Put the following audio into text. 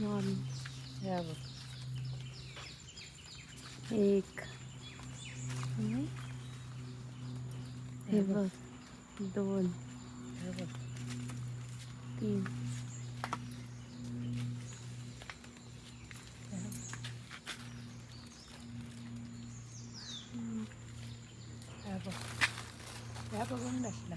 morning या बघ एक आणि हे बघ दोन हे बघ तीन या बघ या बघून बसला